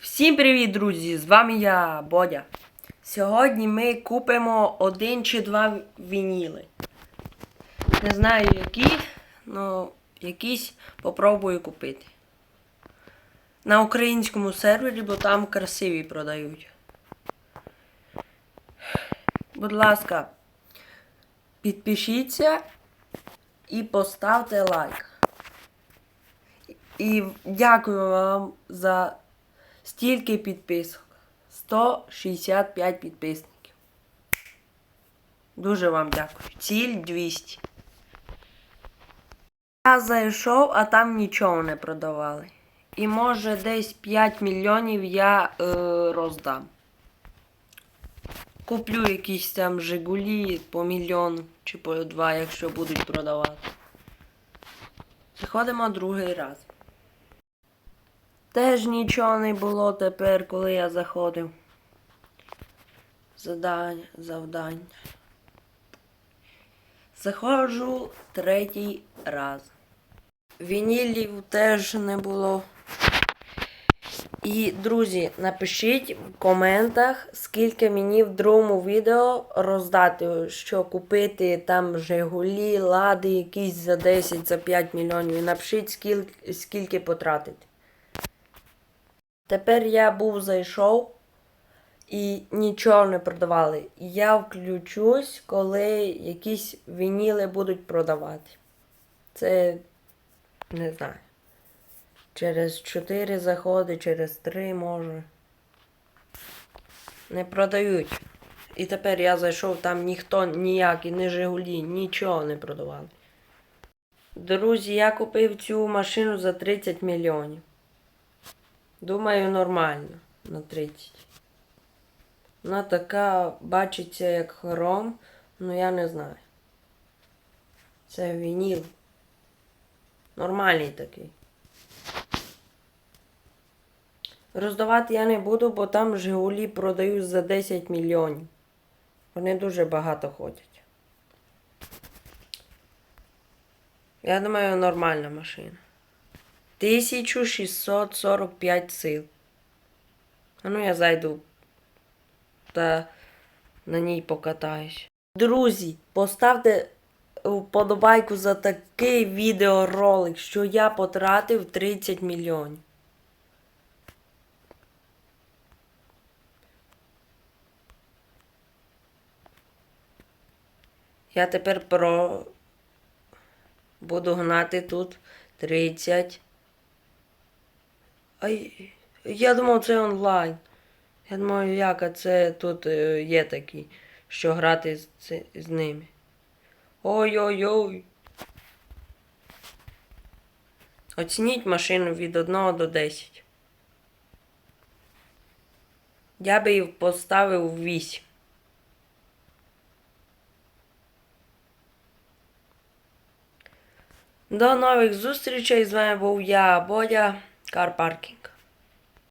Всім привіт, друзі! З вами я, Бодя. Сьогодні ми купимо один чи два вініли. Не знаю які, але якісь попробую купити. На українському сервері, бо там красиві продають. Будь ласка, підпишіться і поставте лайк. І дякую вам за стільки підписок. 165 підписників. Дуже вам дякую. Ціль 200. Я зайшов, а там нічого не продавали. І може десь 5 мільйонів я е, роздам. Куплю якісь там Жигулі по мільйон чи по два, якщо будуть продавати. Заходимо другий раз. Теж нічого не було тепер, коли я заходив. Задання, завдання. Заходжу третій раз. Вінілів теж не було. І, друзі, напишіть в коментах, скільки мені в другому відео роздати, що купити там Жигулі, лади якісь за 10, за 5 мільйонів. І напишіть, скільки, скільки потратити. Тепер я був зайшов і нічого не продавали. Я включусь, коли якісь вініли будуть продавати. Це не знаю. Через 4 заходи, через 3 може. Не продають. І тепер я зайшов, там ніхто ніякі, ні Жигулі, нічого не продавали. Друзі, я купив цю машину за 30 мільйонів. Думаю, нормально на 30. Вона така бачиться як хром, ну я не знаю. Це вініл. Нормальний такий. Роздавати я не буду, бо там Жигулі продають за 10 мільйонів. Вони дуже багато ходять. Я думаю, нормальна машина. 1645 сил. А ну я зайду та на ній покатаюсь. Друзі, поставте вподобайку за такий відеоролик, що я потратив 30 мільйонів. Я тепер про буду гнати тут 30. Ай, я думав, це онлайн. Я думаю, як а це тут е, є такі, що грати з, ці- з ними. Ой-ой-ой. Оцініть машину від 1 до 10. Я би її поставив 8. До нових зустрічей. З вами був я, Бодя, Карпаркінг.